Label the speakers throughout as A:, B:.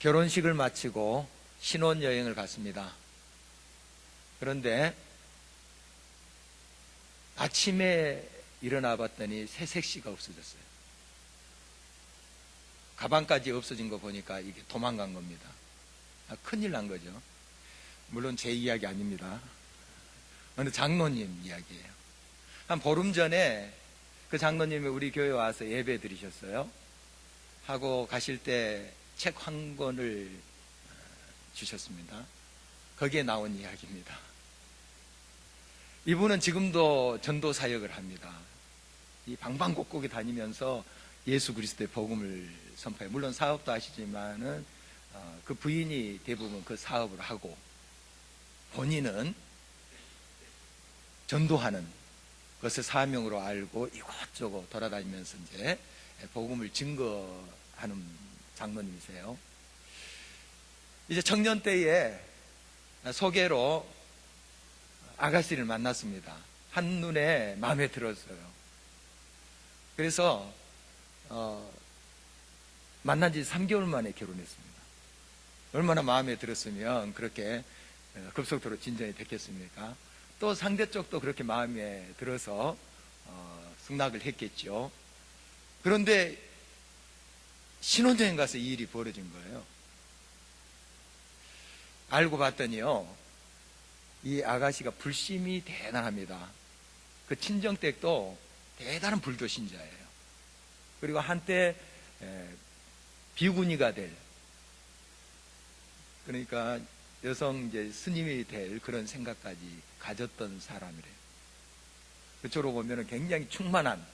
A: 결혼식을 마치고 신혼여행을 갔습니다. 그런데 아침에 일어나 봤더니 새 색시가 없어졌어요. 가방까지 없어진 거 보니까 이게 도망간 겁니다. 아, 큰일 난 거죠. 물론 제 이야기 아닙니다. 어느 장로님 이야기예요. 한 보름 전에 그 장로님이 우리 교회 와서 예배 드리셨어요. 하고 가실 때 책 한 권을 어, 주셨습니다. 거기에 나온 이야기입니다. 이분은 지금도 전도 사역을 합니다. 이 방방곡곡에 다니면서 예수 그리스도의 복음을 선포해. 물론 사업도 하시지만은 어, 그 부인이 대부분 그 사업을 하고 본인은 전도하는 것을 사명으로 알고 이곳저곳 돌아다니면서 이제 복음을 증거하는 장로님이세요. 이제 청년 때에 소개로 아가씨를 만났습니다. 한눈에 마음에 들었어요. 그래서 어, 만난 지 3개월 만에 결혼했습니다. 얼마나 마음에 들었으면 그렇게 어, 급속도로 진전이 됐겠습니까? 또 상대 쪽도 그렇게 마음에 들어서 어, 승낙을 했겠죠. 그런데 신혼여행 가서 이 일이 벌어진 거예요. 알고 봤더니요, 이 아가씨가 불심이 대단합니다. 그 친정댁도 대단한 불교 신자예요. 그리고 한때 에, 비구니가 될 그러니까 여성 이제 스님이 될 그런 생각까지 가졌던 사람이래요. 그쪽으로 보면은 굉장히 충만한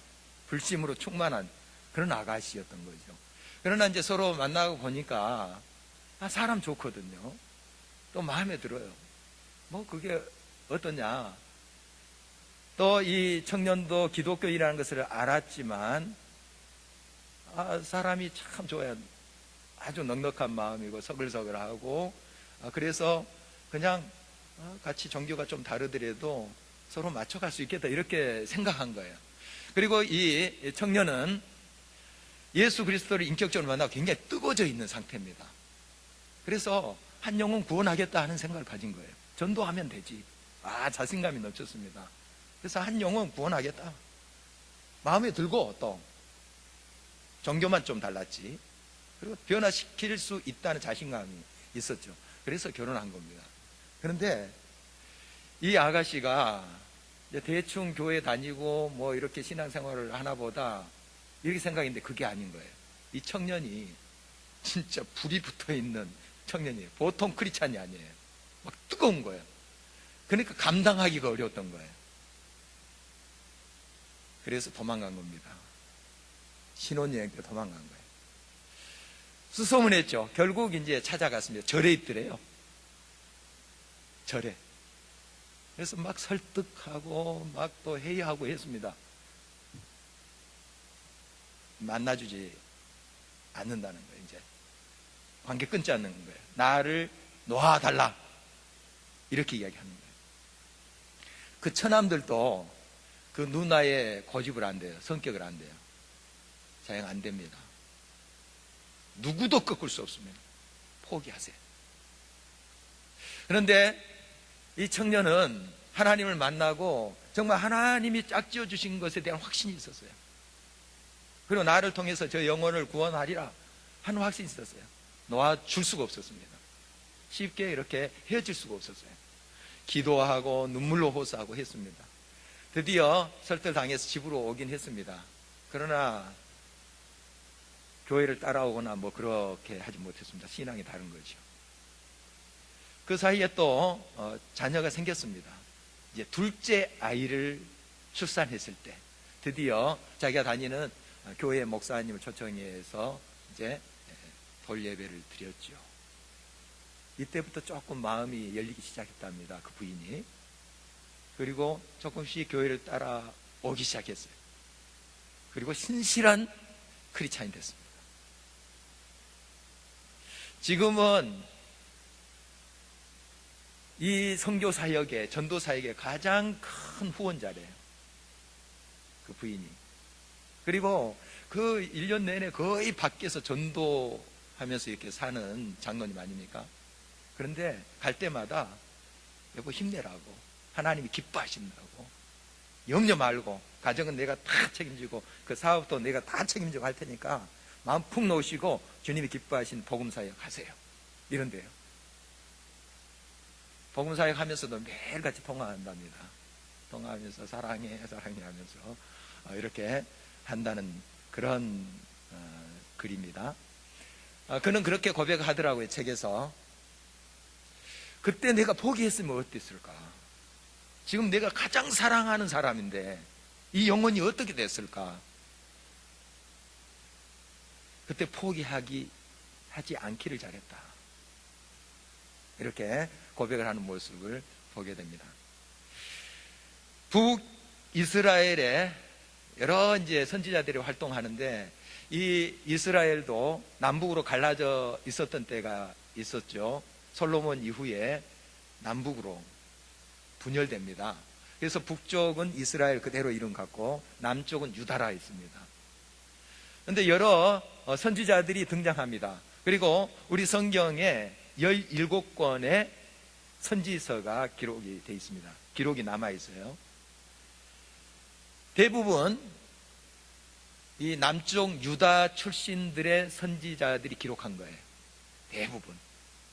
A: 불심으로 충만한 그런 아가씨였던 거죠. 그러나 이제 서로 만나고 보니까 아, 사람 좋거든요. 또 마음에 들어요. 뭐 그게 어떠냐? 또 이 청년도 기독교인이라는 것을 알았지만 아, 사람이 참 좋아요. 아주 넉넉한 마음이고 서글서글하고 아, 그래서 그냥 아, 같이 종교가 좀 다르더라도 서로 맞춰갈 수 있겠다 이렇게 생각한 거예요. 그리고 이 청년은 예수 그리스도를 인격적으로 만나고 굉장히 뜨거워져 있는 상태입니다. 그래서 한 영혼 구원하겠다 하는 생각을 가진 거예요. 전도하면 되지. 아, 자신감이 넘쳤습니다. 그래서 한 영혼 구원하겠다. 마음에 들고 또 종교만 좀 달랐지. 그리고 변화시킬 수 있다는 자신감이 있었죠. 그래서 결혼한 겁니다. 그런데 이 아가씨가 대충 교회 다니고 뭐 이렇게 신앙생활을 하나 보다 이렇게 생각했는데 그게 아닌 거예요. 이 청년이 진짜 불이 붙어 있는 청년이에요. 보통 크리찬이 아니에요. 막 뜨거운 거예요. 그러니까 감당하기가 어려웠던 거예요. 그래서 도망간 겁니다. 신혼여행 때 도망간 거예요. 수소문했죠. 결국 이제 찾아갔습니다. 절에 있더래요. 절에. 그래서 막 설득하고 막 또 회의하고 했습니다. 만나주지 않는다는 거예요, 이제. 관계 끊지 않는 거예요. 나를 놓아달라. 이렇게 이야기하는 거예요. 그 처남들도 그 누나의 고집을 안 돼요. 성격을 안 돼요. 자영 안 됩니다. 누구도 꺾을 수 없습니다. 포기하세요. 그런데 이 청년은 하나님을 만나고 정말 하나님이 짝지어 주신 것에 대한 확신이 있었어요. 그리고 나를 통해서 저 영혼을 구원하리라 하는 확신이 있었어요. 놓아줄 수가 없었습니다. 쉽게 이렇게 헤어질 수가 없었어요. 기도하고 눈물로 호소하고 했습니다. 드디어 설득당해서 집으로 오긴 했습니다. 그러나 교회를 따라오거나 뭐 그렇게 하지 못했습니다. 신앙이 다른 거죠. 그 사이에 또 어, 자녀가 생겼습니다. 이제 둘째 아이를 출산했을 때 드디어 자기가 다니는 교회 목사님을 초청해서 이제 돌 예배를 드렸죠. 이때부터 조금 마음이 열리기 시작했답니다. 그 부인이. 그리고 조금씩 교회를 따라 오기 시작했어요. 그리고 신실한 크리스찬이 됐습니다. 지금은 이 성교 사역의 전도 사역의 가장 큰 후원자래요. 그 부인이. 그리고 그 1년 내내 거의 밖에서 전도 하면서 이렇게 사는 장로님 아닙니까? 그런데 갈 때마다 여보 힘내라고 하나님이 기뻐하신다고 염려 말고 가정은 내가 다 책임지고 그 사업도 내가 다 책임지고 할 테니까 마음 푹 놓으시고 주님이 기뻐하신 복음사역 하세요. 이런데요. 복음사역 하면서도 매일같이 통화한답니다. 통화하면서 사랑해 사랑해 하면서 어, 이렇게 한다는 그런 어, 글입니다. 어, 그는 그렇게 고백하더라고요 책에서 그때 내가 포기했으면 어땠을까? 지금 내가 가장 사랑하는 사람인데 이 영혼이 어떻게 됐을까? 그때 포기하기 하지 않기를 잘했다. 이렇게 고백을 하는 모습을 보게 됩니다. 북 이스라엘에 여러 이제 선지자들이 활동하는데 이 이스라엘도 남북으로 갈라져 있었던 때가 있었죠. 솔로몬 이후에 남북으로 분열됩니다. 그래서 북쪽은 이스라엘 그대로 이름 갖고 남쪽은 유다라 있습니다. 그런데 여러 어, 선지자들이 등장합니다. 그리고 우리 성경에 17권의 선지서가 기록이 되어 있습니다. 기록이 남아 있어요. 대부분 이 남쪽 유다 출신들의 선지자들이 기록한 거예요. 대부분.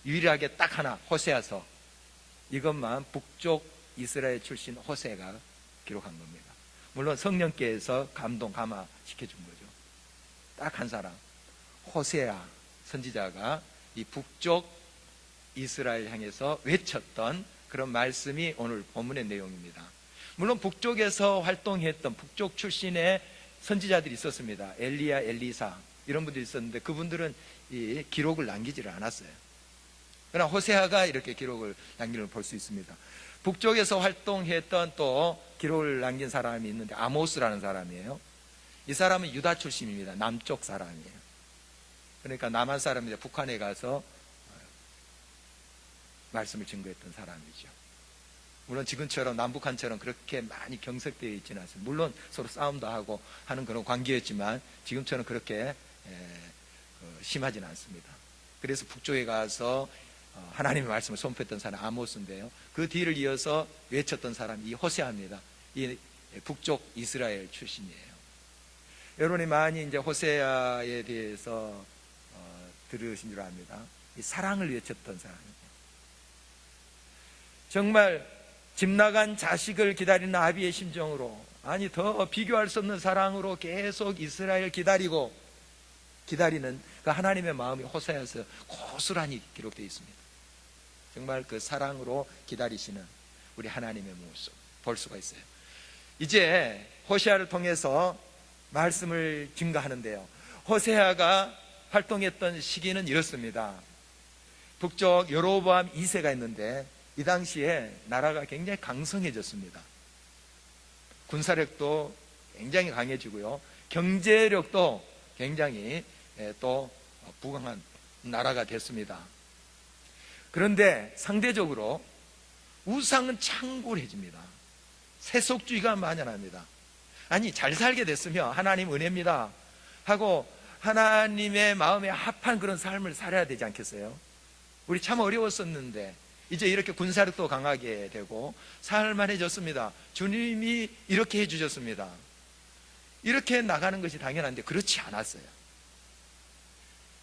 A: 유일하게 딱 하나, 호세아서. 이것만 북쪽 이스라엘 출신 호세가 기록한 겁니다. 물론 성령께서 감동, 감화 시켜준 거죠. 딱 한 사람. 호세아 선지자가 이 북쪽 이스라엘 향해서 외쳤던 그런 말씀이 오늘 본문의 내용입니다. 물론 북쪽에서 활동했던 북쪽 출신의 선지자들이 있었습니다. 엘리야, 엘리사 이런 분들이 있었는데 그분들은 이 기록을 남기지를 않았어요. 그러나 호세아가 이렇게 기록을 남기는 걸 볼 수 있습니다. 북쪽에서 활동했던 또 기록을 남긴 사람이 있는데 아모스라는 사람이에요. 이 사람은 유다 출신입니다. 남쪽 사람이에요. 그러니까 남한 사람인데 북한에 가서 말씀을 증거했던 사람이죠. 물론 지금처럼 남북한처럼 그렇게 많이 경색되어 있지는 않습니다. 물론 서로 싸움도 하고 하는 그런 관계였지만 지금처럼 그렇게 에, 어, 심하지는 않습니다. 그래서 북쪽에 가서 어, 하나님의 말씀을 선포했던 사람 아모스인데요. 그 뒤를 이어서 외쳤던 사람이 이 호세아입니다. 이 북쪽 이스라엘 출신이에요. 여러분이 많이 이제 호세아에 대해서 어, 들으신 줄 압니다. 이 사랑을 외쳤던 사람이에요. 정말 집 나간 자식을 기다리는 아비의 심정으로 아니 더 비교할 수 없는 사랑으로 계속 이스라엘 기다리고 기다리는 그 하나님의 마음이 호세아서 고스란히 기록되어 있습니다. 정말 그 사랑으로 기다리시는 우리 하나님의 모습 볼 수가 있어요. 이제 호세아를 통해서 말씀을 증가하는데요. 호세아가 활동했던 시기는 이렇습니다. 북쪽 여로보암 2세가 있는데 이 당시에 나라가 굉장히 강성해졌습니다. 군사력도 굉장히 강해지고요. 경제력도 굉장히 예, 또 부강한 나라가 됐습니다. 그런데 상대적으로 우상은 창골해집니다. 세속주의가 만연합니다. 아니 잘 살게 됐으면 하나님 은혜입니다 하고 하나님의 마음에 합한 그런 삶을 살아야 되지 않겠어요? 우리 참 어려웠었는데 이제 이렇게 군사력도 강하게 되고 살만해졌습니다. 주님이 이렇게 해주셨습니다. 이렇게 나가는 것이 당연한데 그렇지 않았어요.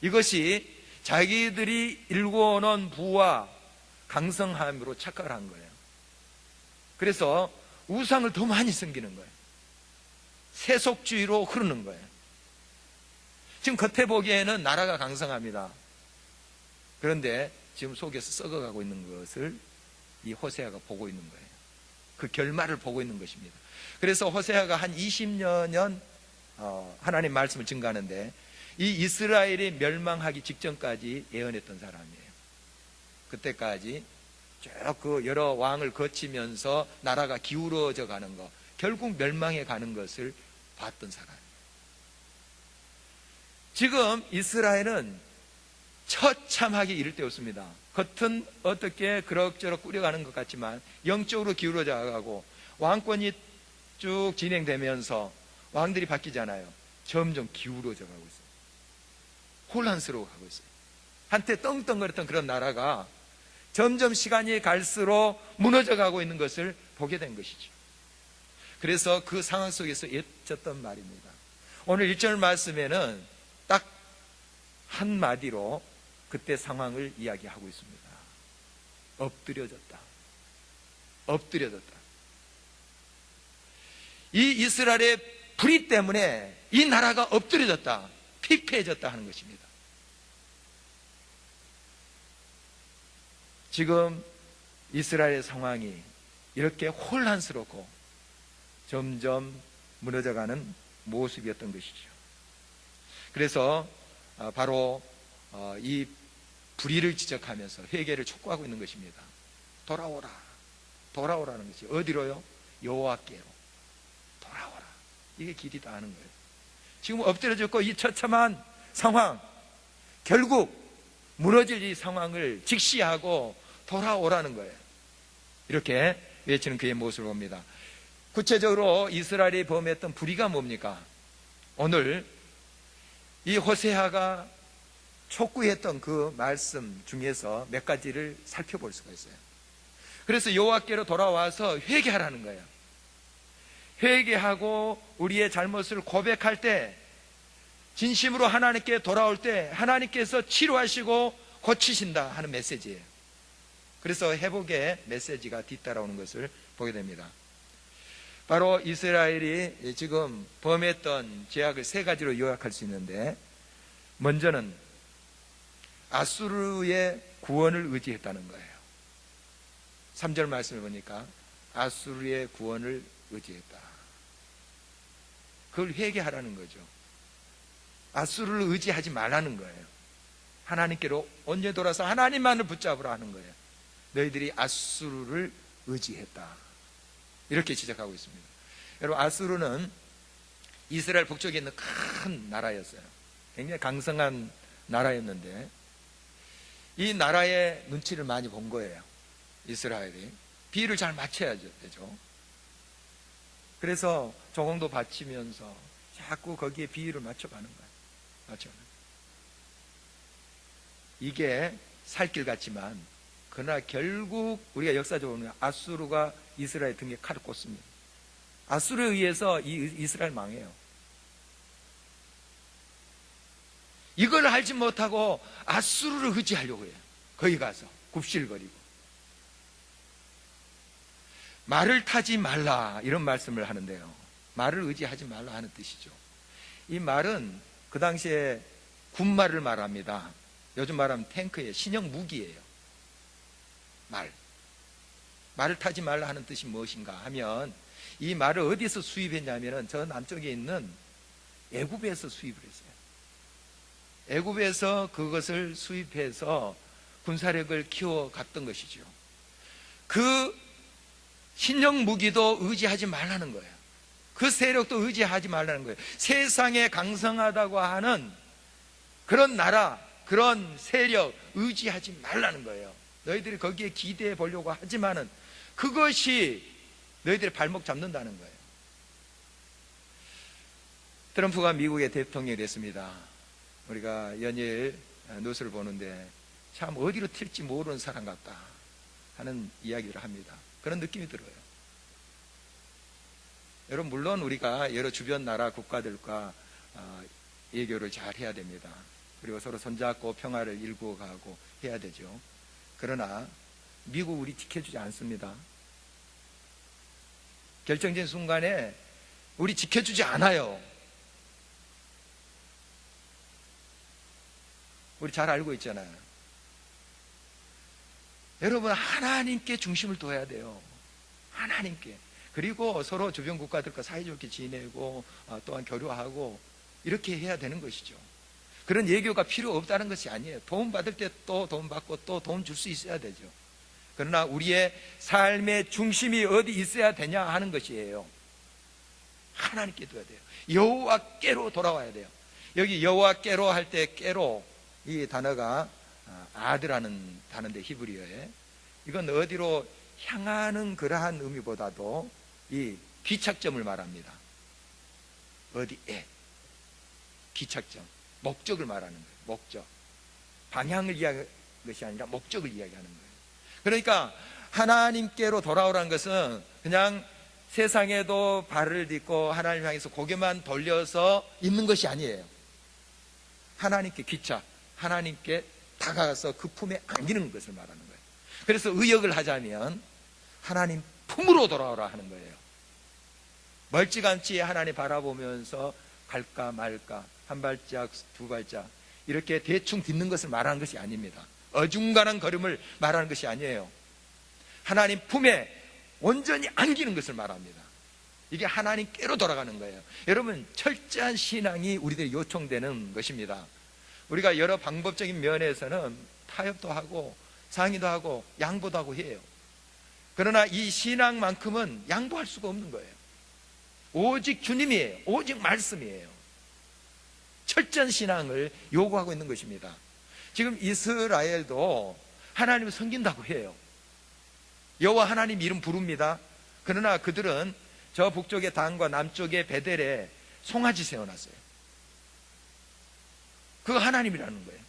A: 이것이 자기들이 일궈놓은 부와 강성함으로 착각을 한 거예요. 그래서 우상을 더 많이 섬기는 거예요. 세속주의로 흐르는 거예요. 지금 겉에 보기에는 나라가 강성합니다. 그런데 지금 속에서 썩어가고 있는 것을 이 호세아가 보고 있는 거예요. 그 결말을 보고 있는 것입니다. 그래서 호세아가 한 20여 년 어, 하나님 말씀을 증가하는데 이 이스라엘이 멸망하기 직전까지 예언했던 사람이에요. 그때까지 쭉 그 여러 왕을 거치면서 나라가 기울어져 가는 것, 결국 멸망해 가는 것을 봤던 사람이에요. 지금 이스라엘은 처참하게 이를 때였습니다. 겉은 어떻게 그럭저럭 꾸려가는 것 같지만 영적으로 기울어져 가고 왕권이 쭉 진행되면서 왕들이 바뀌잖아요. 점점 기울어져 가고 있어요. 혼란스러워 가고 있어요. 한때 떵떵거렸던 그런 나라가 점점 시간이 갈수록 무너져 가고 있는 것을 보게 된 것이죠. 그래서 그 상황 속에서 예쳤던 말입니다. 오늘 1절 말씀에는 딱 한마디로 그때 상황을 이야기하고 있습니다. 엎드려졌다. 엎드려졌다. 이 이스라엘의 불의 때문에 이 나라가 엎드려졌다. 피폐해졌다 하는 것입니다. 지금 이스라엘의 상황이 이렇게 혼란스럽고 점점 무너져가는 모습이었던 것이죠. 그래서 아, 바로 어, 이 불의를 지적하면서 회개를 촉구하고 있는 것입니다. 돌아오라. 돌아오라는 것이 어디로요? 여호와께로. 돌아오라. 이게 길이다 하는 거예요. 지금 엎드려졌고 이 처참한 상황 결국 무너질 이 상황을 직시하고 돌아오라는 거예요. 이렇게 외치는 그의 모습을 봅니다. 구체적으로 이스라엘이 범했던 불의가 뭡니까? 오늘 이 호세아가 촉구했던 그 말씀 중에서 몇 가지를 살펴볼 수가 있어요. 그래서 여호와께로 돌아와서 회개하라는 거예요. 회개하고 우리의 잘못을 고백할 때 진심으로 하나님께 돌아올 때 하나님께서 치료하시고 고치신다 하는 메시지예요. 그래서 회복의 메시지가 뒤따라오는 것을 보게 됩니다. 바로 이스라엘이 지금 범했던 죄악을 세 가지로 요약할 수 있는데 먼저는 아수르의 구원을 의지했다는 거예요. 3절 말씀을 보니까 아수르의 구원을 의지했다. 그걸 회개하라는 거죠. 아수르를 의지하지 말라는 거예요. 하나님께로 언제 돌아서 하나님만을 붙잡으라 하는 거예요. 너희들이 아수르를 의지했다. 이렇게 지적하고 있습니다. 여러분, 아수르는 이스라엘 북쪽에 있는 큰 나라였어요. 굉장히 강성한 나라였는데, 이 나라의 눈치를 많이 본 거예요. 이스라엘이. 비를 잘 맞춰야 되죠. 그래서 조공도 바치면서 자꾸 거기에 비율을 맞춰가는 거예요. 맞춰가는. 이게 살길 같지만 그러나 결국 우리가 역사적으로 보면 아수르가 이스라엘 등에 칼을 꽂습니다. 아수르에 의해서 이 이스라엘 망해요. 이걸 알지 못하고 아수르를 의지하려고 해요. 거기 가서 굽실거리고. 말을 타지 말라 이런 말씀을 하는데요. 말을 의지하지 말라 하는 뜻이죠. 이 말은 그 당시에 군말을 말합니다. 요즘 말하면 탱크의 신형 무기예요. 말. 말을 타지 말라 하는 뜻이 무엇인가 하면 이 말을 어디서 수입했냐면은 저 남쪽에 있는 애굽에서 수입을 했어요. 애굽에서 그것을 수입해서 군사력을 키워갔던 것이죠. 그 신형 무기도 의지하지 말라는 거예요. 그 세력도 의지하지 말라는 거예요. 세상에 강성하다고 하는 그런 나라, 그런 세력 의지하지 말라는 거예요. 너희들이 거기에 기대해 보려고 하지만은 그것이 너희들의 발목 잡는다는 거예요. 트럼프가 미국의 대통령이 됐습니다. 우리가 연일 뉴스를 보는데 참 어디로 튈지 모르는 사람 같다 하는 이야기를 합니다. 그런 느낌이 들어요. 여러분, 물론 우리가 여러 주변 나라 국가들과 어, 예교를 잘 해야 됩니다. 그리고 서로 손잡고 평화를 일구어 가고 해야 되죠. 그러나 미국 우리 지켜주지 않습니다. 결정적인 순간에 우리 지켜주지 않아요. 우리 잘 알고 있잖아요. 여러분, 하나님께 중심을 둬야 돼요. 하나님께. 그리고 서로 주변 국가들과 사이좋게 지내고, 어, 또한 교류하고, 이렇게 해야 되는 것이죠. 그런 예교가 필요 없다는 것이 아니에요. 도움 받을 때 또 도움 받고 또 도움 줄 수 있어야 되죠. 그러나 우리의 삶의 중심이 어디 있어야 되냐 하는 것이에요. 하나님께 둬야 돼요. 여호와께로 돌아와야 돼요. 여기 여호와께로 할 때 깨로 이 단어가 아, 아드라는 단어인데 히브리어에 이건 어디로 향하는 그러한 의미보다도 이 귀착점을 말합니다. 어디에? 귀착점. 목적을 말하는 거예요. 목적. 방향을 이야기하는 것이 아니라 목적을 이야기하는 거예요. 그러니까 하나님께로 돌아오라는 것은 그냥 세상에도 발을 딛고 하나님 향해서 고개만 돌려서 있는 것이 아니에요. 하나님께 기차, 하나님께 다가가서 그 품에 안기는 것을 말하는 거예요. 그래서 의역을 하자면 하나님 품으로 돌아오라 하는 거예요. 멀찌감치 하나님 바라보면서 갈까 말까 한 발짝 두 발짝 이렇게 대충 딛는 것을 말하는 것이 아닙니다. 어중간한 걸음을 말하는 것이 아니에요. 하나님 품에 온전히 안기는 것을 말합니다. 이게 하나님께로 돌아가는 거예요. 여러분 철저한 신앙이 우리들이 요청되는 것입니다. 우리가 여러 방법적인 면에서는 타협도 하고 상의도 하고 양보도 하고 해요. 그러나 이 신앙만큼은 양보할 수가 없는 거예요. 오직 주님이에요. 오직 말씀이에요. 철저한 신앙을 요구하고 있는 것입니다. 지금 이스라엘도 하나님을 섬긴다고 해요. 여호와 하나님 이름 부릅니다. 그러나 그들은 저 북쪽의 단과 남쪽의 베델에 송아지 세워놨어요. 그거 하나님이라는 거예요.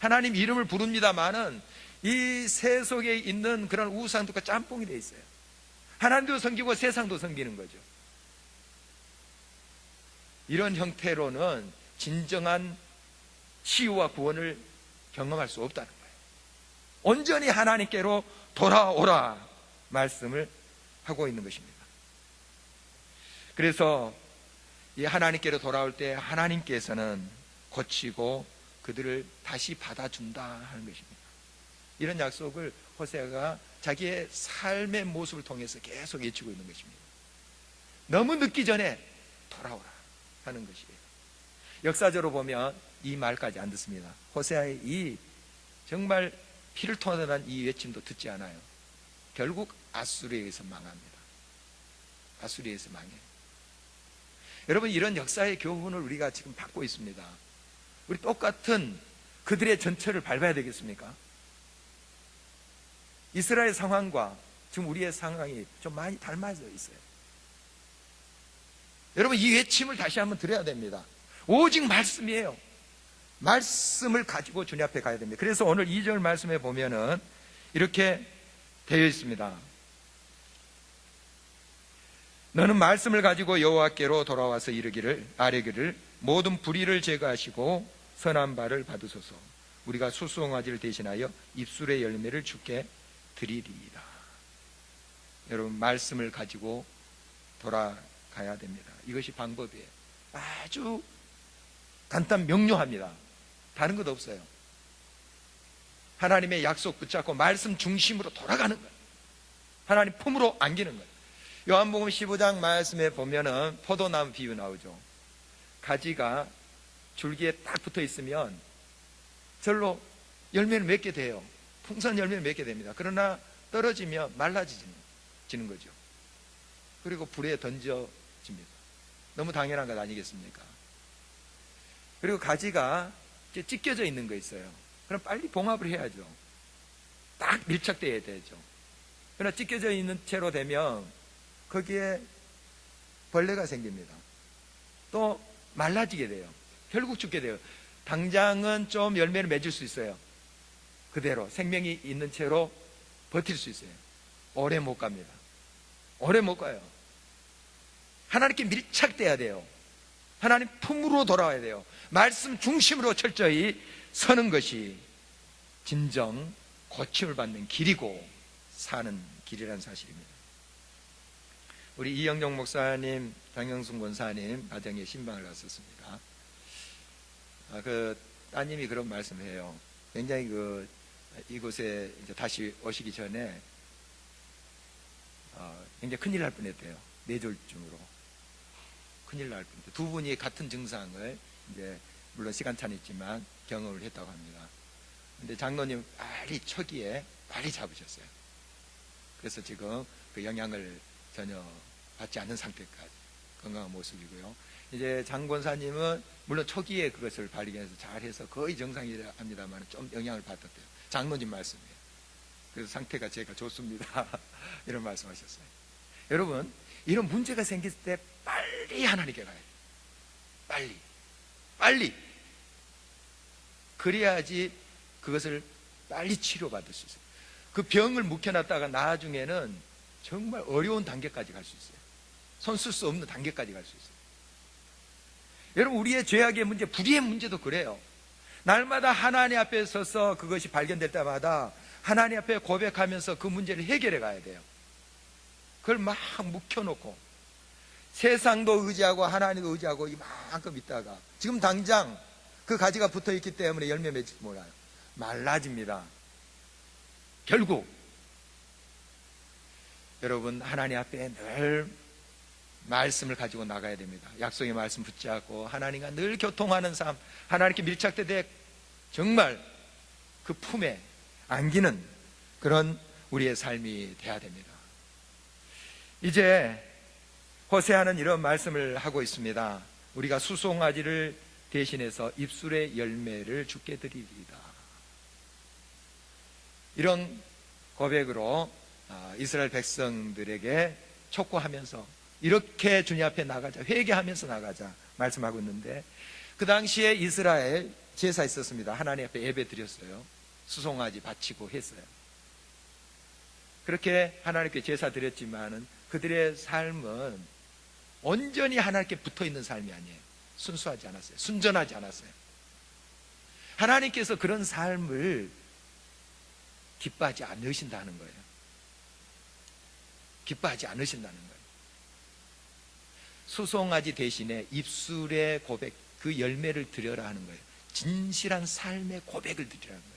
A: 하나님 이름을 부릅니다만은 이 세 속에 있는 그런 우상들과 짬뽕이 돼 있어요. 하나님도 섬기고 세상도 섬기는 거죠. 이런 형태로는 진정한 치유와 구원을 경험할 수 없다는 거예요. 온전히 하나님께로 돌아오라 말씀을 하고 있는 것입니다. 그래서 이 하나님께로 돌아올 때 하나님께서는 고치고 그들을 다시 받아준다 하는 것입니다. 이런 약속을 호세가 자기의 삶의 모습을 통해서 계속 외치고 있는 것입니다. 너무 늦기 전에 돌아오라 하는 것이에요. 역사적으로 보면 이 말까지 안 듣습니다. 호세아의 이 정말 피를 토하는 이 외침도 듣지 않아요. 결국 아수리에서 망합니다. 아수리에서 망해요. 여러분 이런 역사의 교훈을 우리가 지금 받고 있습니다. 우리 똑같은 그들의 전철을 밟아야 되겠습니까? 이스라엘 상황과 지금 우리의 상황이 좀 많이 닮아져 있어요. 여러분 이 외침을 다시 한번 드려야 됩니다. 오직 말씀이에요. 말씀을 가지고 주님 앞에 가야 됩니다. 그래서 오늘 2절 말씀에 보면은 이렇게 되어 있습니다. 너는 말씀을 가지고 여호와께로 돌아와서 이르기를 아뢰기를 모든 불의를 제거하시고 선한 바를 받으소서. 우리가 수수홍아지를 대신하여 입술의 열매를 주께 드리리이다. 여러분 말씀을 가지고 돌아가야 됩니다. 이것이 방법이에요. 아주 간단 명료합니다. 다른 것 없어요. 하나님의 약속 붙잡고 말씀 중심으로 돌아가는 거예요. 하나님 품으로 안기는 거예요. 요한복음 15장 말씀에 보면은 포도나무 비유 나오죠. 가지가 줄기에 딱 붙어 있으면 절로 열매를 맺게 돼요. 풍선 열매를 맺게 됩니다. 그러나 떨어지면 말라지는 거죠. 그리고 불에 던져집니다. 너무 당연한 것 아니겠습니까? 그리고 가지가 찢겨져 있는 거 있어요. 그럼 빨리 봉합을 해야죠. 딱 밀착돼야 되죠. 그러나 찢겨져 있는 채로 되면 거기에 벌레가 생깁니다. 또 말라지게 돼요. 결국 죽게 돼요. 당장은 좀 열매를 맺을 수 있어요. 그대로 생명이 있는 채로 버틸 수 있어요. 오래 못 갑니다. 오래 못 가요. 하나님께 밀착돼야 돼요. 하나님 품으로 돌아와야 돼요. 말씀 중심으로 철저히 서는 것이 진정 고침을 받는 길이고 사는 길이라는 사실입니다. 우리 이영종 목사님, 장영순 권사님 가정에 신방을 갔었습니다. 아, 그 따님이 그런 말씀해요. 굉장히 그 이곳에 다시 오시기 전에 어, 굉장히 큰일 날 뻔했대요. 뇌졸중으로 큰일 날 뻔했대. 두 분이 같은 증상을 이제 물론 시간 차는 지 경험을 했다고 합니다. 근데 장로님 빨리 초기에 빨리 잡으셨어요. 그래서 지금 그 영향을 전혀 받지 않는 상태까지 건강한 모습이고요. 이제 장 권사님은 물론 초기에 그것을 발견해서 잘해서 거의 정상이라 합니다만 좀 영향을 받았대요. 장로님 말씀이에요. 그래서 상태가 제가 좋습니다. 이런 말씀하셨어요. 여러분, 이런 문제가 생겼을 때 빨리 하나님께 가야 돼요. 빨리. 빨리. 그래야지 그것을 빨리 치료받을 수 있어요. 그 병을 묵혀놨다가 나중에는 정말 어려운 단계까지 갈 수 있어요. 손 쓸 수 없는 단계까지 갈 수 있어요. 여러분, 우리의 죄악의 문제, 불의의 문제도 그래요. 날마다 하나님 앞에 서서 그것이 발견될 때마다 하나님 앞에 고백하면서 그 문제를 해결해 가야 돼요. 그걸 막 묵혀놓고 세상도 의지하고 하나님도 의지하고 이만큼 있다가 지금 당장 그 가지가 붙어 있기 때문에 열매 맺지 몰라요. 말라집니다. 결국 여러분 하나님 앞에 늘 말씀을 가지고 나가야 됩니다. 약속의 말씀 붙잡고 하나님과 늘 교통하는 삶, 하나님께 밀착되되 정말 그 품에 안기는 그런 우리의 삶이 돼야 됩니다. 이제 호세아는 이런 말씀을 하고 있습니다. 우리가 수송아지를 대신해서 입술의 열매를 주게 드리리다. 이런 고백으로 아, 이스라엘 백성들에게 촉구하면서 이렇게 주님 앞에 나가자, 회개하면서 나가자 말씀하고 있는데 그 당시에 이스라엘 제사 있었습니다. 하나님 앞에 예배 드렸어요. 수송아지 바치고 했어요. 그렇게 하나님께 제사 드렸지만은 그들의 삶은 온전히 하나님께 붙어 있는 삶이 아니에요. 순수하지 않았어요. 순전하지 않았어요. 하나님께서 그런 삶을 기뻐하지 않으신다는 거예요. 기뻐하지 않으신다는 거예요. 수송아지 대신에 입술의 고백, 그 열매를 드려라 하는 거예요. 진실한 삶의 고백을 드리라는 거예요.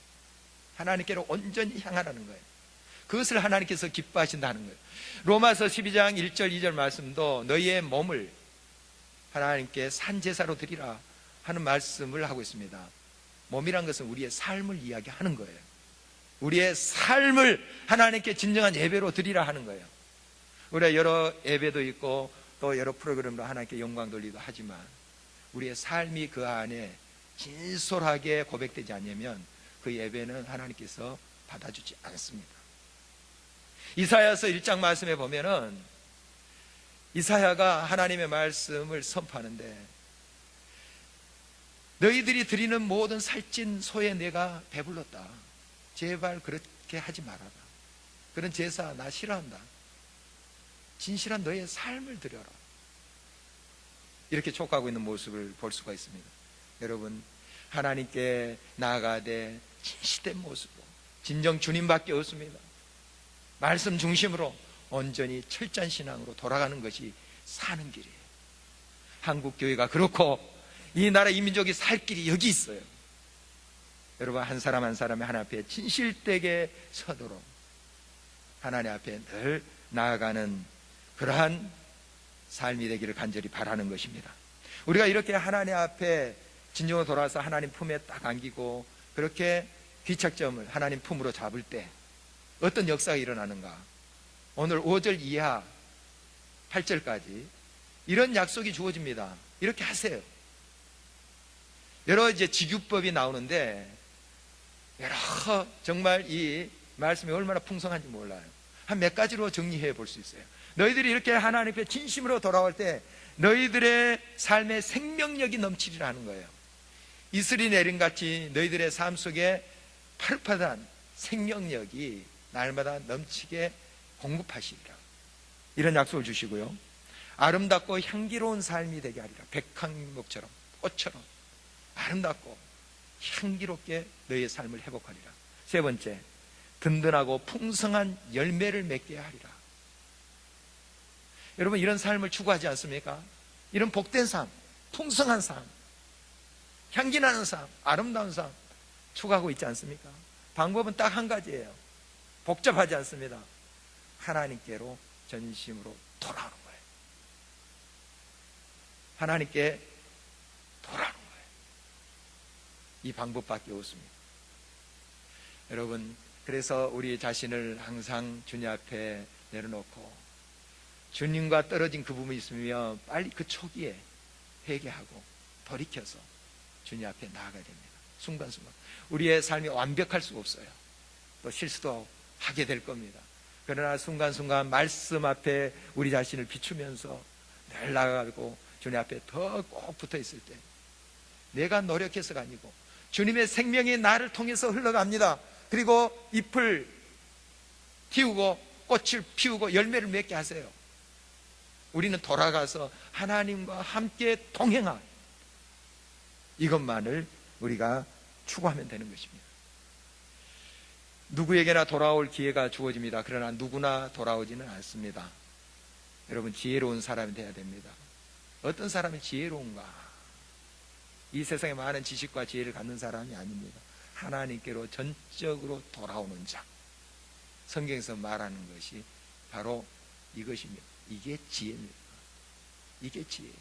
A: 하나님께로 온전히 향하라는 거예요. 그것을 하나님께서 기뻐하신다는 거예요. 로마서 12장 1절 2절 말씀도 너희의 몸을 하나님께 산제사로 드리라 하는 말씀을 하고 있습니다. 몸이란 것은 우리의 삶을 이야기하는 거예요. 우리의 삶을 하나님께 진정한 예배로 드리라 하는 거예요. 우리가 여러 예배도 있고 또 여러 프로그램으로 하나님께 영광 돌리도 하지만 우리의 삶이 그 안에 진솔하게 고백되지 않으면 그 예배는 하나님께서 받아주지 않습니다. 이사야서 1장 말씀에 보면은 이사야가 하나님의 말씀을 선포하는데 너희들이 드리는 모든 살찐 소에 내가 배불렀다. 제발 그렇게 하지 말아라. 그런 제사 나 싫어한다. 진실한 너의 삶을 드려라. 이렇게 촉구하고 있는 모습을 볼 수가 있습니다. 여러분, 하나님께 나아가되 진실된 모습으로 진정 주님밖에 없습니다. 말씀 중심으로 온전히 철저한 신앙으로 돌아가는 것이 사는 길이에요. 한국 교회가 그렇고 이 나라 이민족이 살 길이 여기 있어요. 여러분 한 사람 한 사람이 하나님 앞에 진실되게 서도록 하나님 앞에 늘 나아가는 그러한 삶이 되기를 간절히 바라는 것입니다. 우리가 이렇게 하나님 앞에 진정으로 돌아와서 하나님 품에 딱 안기고 그렇게 귀착점을 하나님 품으로 잡을 때 어떤 역사가 일어나는가? 오늘 5절 이하 8절까지 이런 약속이 주어집니다. 이렇게 하세요. 여러 이제 직유법이 나오는데 여러 정말 이 말씀이 얼마나 풍성한지 몰라요. 한 몇 가지로 정리해 볼 수 있어요. 너희들이 이렇게 하나님께 진심으로 돌아올 때 너희들의 삶의 생명력이 넘치리라는 거예요. 이슬이 내린 같이 너희들의 삶 속에 파릇파릇한 생명력이 날마다 넘치게 공급하시리라. 이런 약속을 주시고요. 아름답고 향기로운 삶이 되게 하리라. 백향목처럼, 꽃처럼 아름답고 향기롭게 너희의 삶을 회복하리라. 세 번째, 든든하고 풍성한 열매를 맺게 하리라. 여러분, 이런 삶을 추구하지 않습니까? 이런 복된 삶, 풍성한 삶, 향기나는 삶, 아름다운 삶 추구하고 있지 않습니까? 방법은 딱 한 가지예요. 복잡하지 않습니다. 하나님께로 전심으로 돌아오는 거예요. 하나님께 돌아오는 거예요. 이 방법밖에 없습니다. 여러분, 그래서 우리 자신을 항상 주님 앞에 내려놓고 주님과 떨어진 그 부분이 있으면 빨리 그 초기에 회개하고 돌이켜서 주님 앞에 나아가야 됩니다. 순간순간. 우리의 삶이 완벽할 수가 없어요. 또 실수도 하게 될 겁니다. 그러나 순간순간 말씀 앞에 우리 자신을 비추면서 늘 나아가고 주님 앞에 더 꼭 붙어 있을 때 내가 노력해서가 아니고 주님의 생명이 나를 통해서 흘러갑니다. 그리고 잎을 틔우고 꽃을 피우고 열매를 맺게 하세요. 우리는 돌아가서 하나님과 함께 동행한 이것만을 우리가 추구하면 되는 것입니다. 누구에게나 돌아올 기회가 주어집니다. 그러나 누구나 돌아오지는 않습니다. 여러분, 지혜로운 사람이 되어야 됩니다. 어떤 사람이 지혜로운가? 이 세상에 많은 지식과 지혜를 갖는 사람이 아닙니다. 하나님께로 전적으로 돌아오는 자. 성경에서 말하는 것이 바로 이것입니다. 이게 지혜입니다. 이게 지혜예요.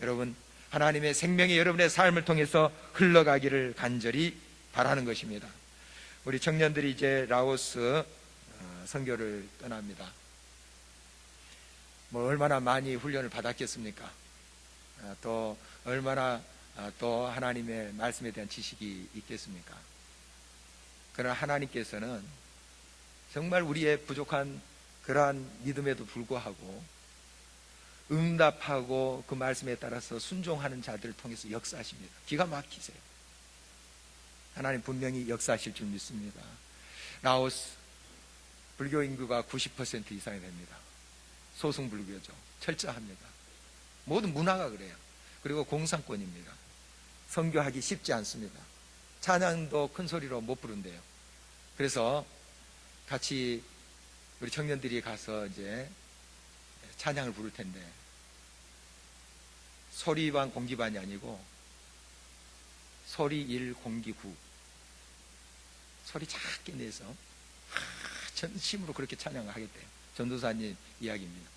A: 여러분, 하나님의 생명이 여러분의 삶을 통해서 흘러가기를 간절히 바라는 것입니다. 우리 청년들이 이제 라오스 어, 선교를 떠납니다. 뭐 얼마나 많이 훈련을 받았겠습니까? 아, 또 얼마나 아, 또 하나님의 말씀에 대한 지식이 있겠습니까? 그러나 하나님께서는 정말 우리의 부족한 그러한 믿음에도 불구하고 응답하고 그 말씀에 따라서 순종하는 자들을 통해서 역사하십니다. 기가 막히세요. 하나님 분명히 역사하실 줄 믿습니다. 라오스 불교 인구가 90% 이상이 됩니다. 소승 불교죠. 철저합니다. 모든 문화가 그래요. 그리고 공산권입니다. 선교하기 쉽지 않습니다. 찬양도 큰 소리로 못 부른대요. 그래서 같이 우리 청년들이 가서 이제 찬양을 부를 텐데 소리반 공기반이 아니고 소리 1 공기 9 소리 작게 내서 전심으로 그렇게 찬양을 하겠대요. 전도사님 이야기입니다.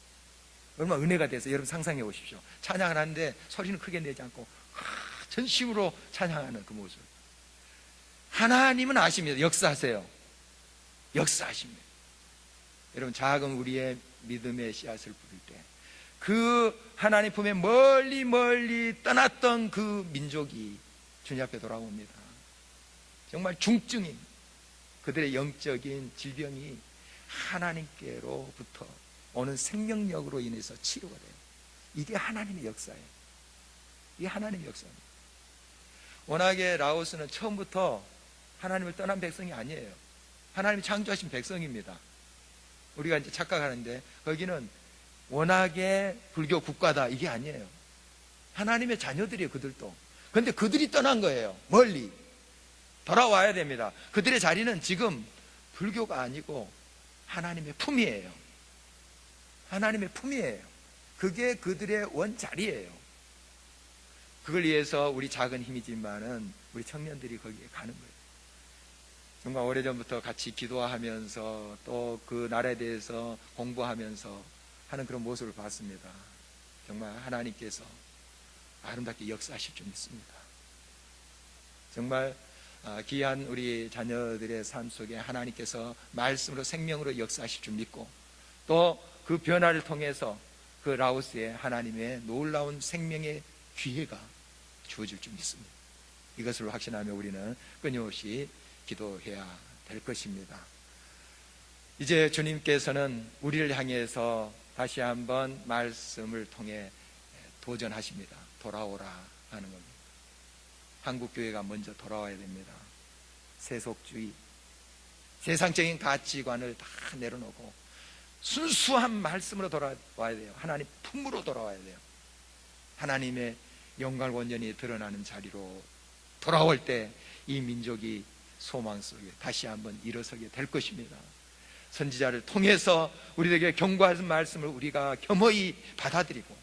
A: 얼마나 은혜가 돼서 여러분 상상해 보십시오. 찬양을 하는데 소리는 크게 내지 않고 전심으로 찬양하는 그 모습. 하나님은 아십니다. 역사하세요. 역사하십니다. 여러분 작은 우리의 믿음의 씨앗을 부를 때그 하나님 품에 멀리 멀리 떠났던 그 민족이 주님 앞에 돌아옵니다. 정말 중증인 그들의 영적인 질병이 하나님께로부터 오는 생명력으로 인해서 치료가 돼요. 이게 하나님의 역사예요. 이게 하나님의 역사입니다. 워낙에 라오스는 처음부터 하나님을 떠난 백성이 아니에요. 하나님이 창조하신 백성입니다. 우리가 이제 착각하는데 거기는 워낙에 불교 국가다 이게 아니에요. 하나님의 자녀들이에요, 그들도. 근데 그들이 떠난 거예요. 멀리. 돌아와야 됩니다. 그들의 자리는 지금 불교가 아니고 하나님의 품이에요. 하나님의 품이에요. 그게 그들의 원자리예요. 그걸 위해서 우리 작은 힘이지만은 우리 청년들이 거기에 가는 거예요. 정말 오래전부터 같이 기도하면서 또 그 나라에 대해서 공부하면서 하는 그런 모습을 봤습니다. 정말 하나님께서 아름답게 역사하실 줄 믿습니다. 정말 아, 귀한 우리 자녀들의 삶 속에 하나님께서 말씀으로 생명으로 역사하실 줄 믿고 또 그 변화를 통해서 그 라오스에 하나님의 놀라운 생명의 기회가 주어질 줄 믿습니다. 이것을 확신하며 우리는 끊임없이 기도해야 될 것입니다. 이제 주님께서는 우리를 향해서 다시 한번 말씀을 통해 도전하십니다. 돌아오라 하는 겁니다. 한국교회가 먼저 돌아와야 됩니다. 세속주의, 세상적인 가치관을 다 내려놓고 순수한 말씀으로 돌아와야 돼요. 하나님 품으로 돌아와야 돼요. 하나님의 영광 원전이 드러나는 자리로 돌아올 때 이 민족이 소망 속에 다시 한번 일어서게 될 것입니다. 선지자를 통해서 우리에게 경고하는 말씀을 우리가 겸허히 받아들이고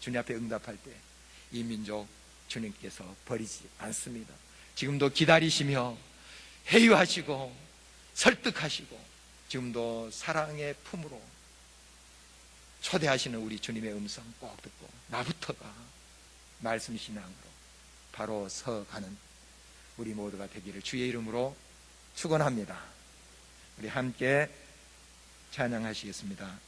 A: 주님 앞에 응답할 때 이 민족 주님께서 버리지 않습니다. 지금도 기다리시며 회유하시고 설득하시고 지금도 사랑의 품으로 초대하시는 우리 주님의 음성 꼭 듣고 나부터가 말씀 신앙으로 바로 서가는 우리 모두가 되기를 주의 이름으로 축원합니다. 우리 함께 찬양하시겠습니다.